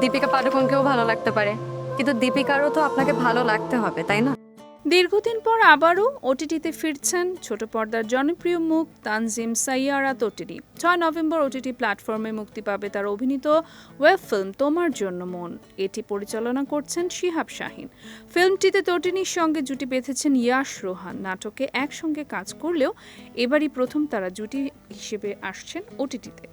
দীপিকা পাডুকোনকেও ভালো লাগতে পারে। কিন্তু দীপিকারও তো আপনাকে ভালো লাগতে হবে, তাই না? দীর্ঘদিন পর আবারও ওটিটিতে ফিরছেন ছোট পর্দার জনপ্রিয় মুখ তানজিম সাইয়ারা তটিনি ছয় নভেম্বর ওটিটি প্ল্যাটফর্মে মুক্তি পাবে তার অভিনীত ওয়েব ফিল্ম তোমার জন্য মন। এটি পরিচালনা করছেন শিহাব শাহিন। ফিল্মটিতে তটিনির সঙ্গে জুটি বেঁধেছেন ইয়াশ রোহান। নাটকে একসঙ্গে কাজ করলেও এবারই প্রথম তারা জুটি হিসেবে আসছেন ওটিটিতে।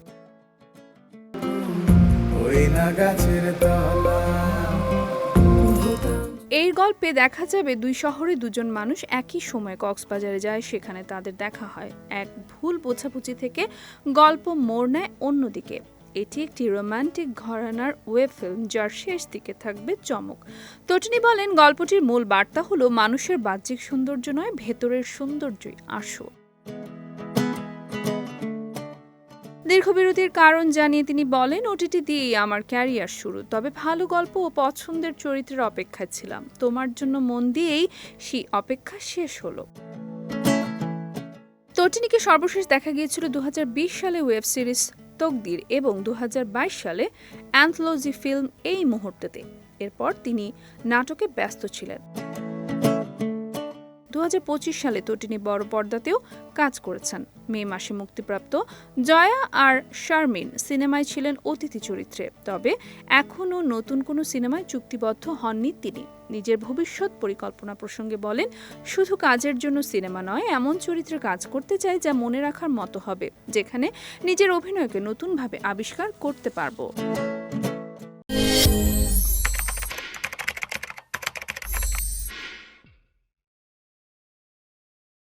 এই গল্পে দেখা যাবে দুই শহরে দুজন মানুষ একই সময় কক্সবাজারে যায়, সেখানে তাদের দেখা হয়। এক ভুল বোঝাবুঝি থেকে গল্প মোড় নেয় অন্যদিকে। এটি একটি রোমান্টিক ঘরানার ওয়েব ফিল্ম, যার শেষ দিকে থাকবে চমক। তটিনী বলেন, গল্পটির মূল বার্তা হলো, মানুষের বাহ্যিক সৌন্দর্য নয়, ভেতরের সৌন্দর্যই আসল। দীর্ঘবিরতির কারণ জানিয়ে তিনি বলেন, ওটিটি দিয়েই আমার ক্যারিয়ার শুরু। তবে ভালো গল্প ও পছন্দের চরিত্রের অপেক্ষায় ছিলাম। তোমার জন্য মন দিয়েই সেই অপেক্ষা শেষ হলো। তটিনীকে সর্বশেষ দেখা গিয়েছিল দু হাজার বিশ সালে ওয়েব সিরিজ তকদির এবং দু হাজার বাইশ সালে অ্যান্থোলজি ফিল্ম এই মুহূর্তেতে। এরপর তিনি নাটকে ব্যস্ত ছিলেন। দু হাজার পঁচিশ সালে তটিনী বড় পর্দাতেও কাজ করেছেন। মে মাসে মুক্তিপ্রাপ্ত জয়া আর শারমিন সিনেমায় ছিলেন অতিথি চরিত্রে। তবে এখনও নতুন কোনো সিনেমায় চুক্তিবদ্ধ হননি তিনি। নিজের ভবিষ্যৎ পরিকল্পনা প্রসঙ্গে বলেন, শুধু কাজের জন্য সিনেমা নয়, এমন চরিত্রে কাজ করতে চাই যা মনে রাখার মতো হবে, যেখানে নিজের অভিনয়কে নতুনভাবে আবিষ্কার করতে পারব।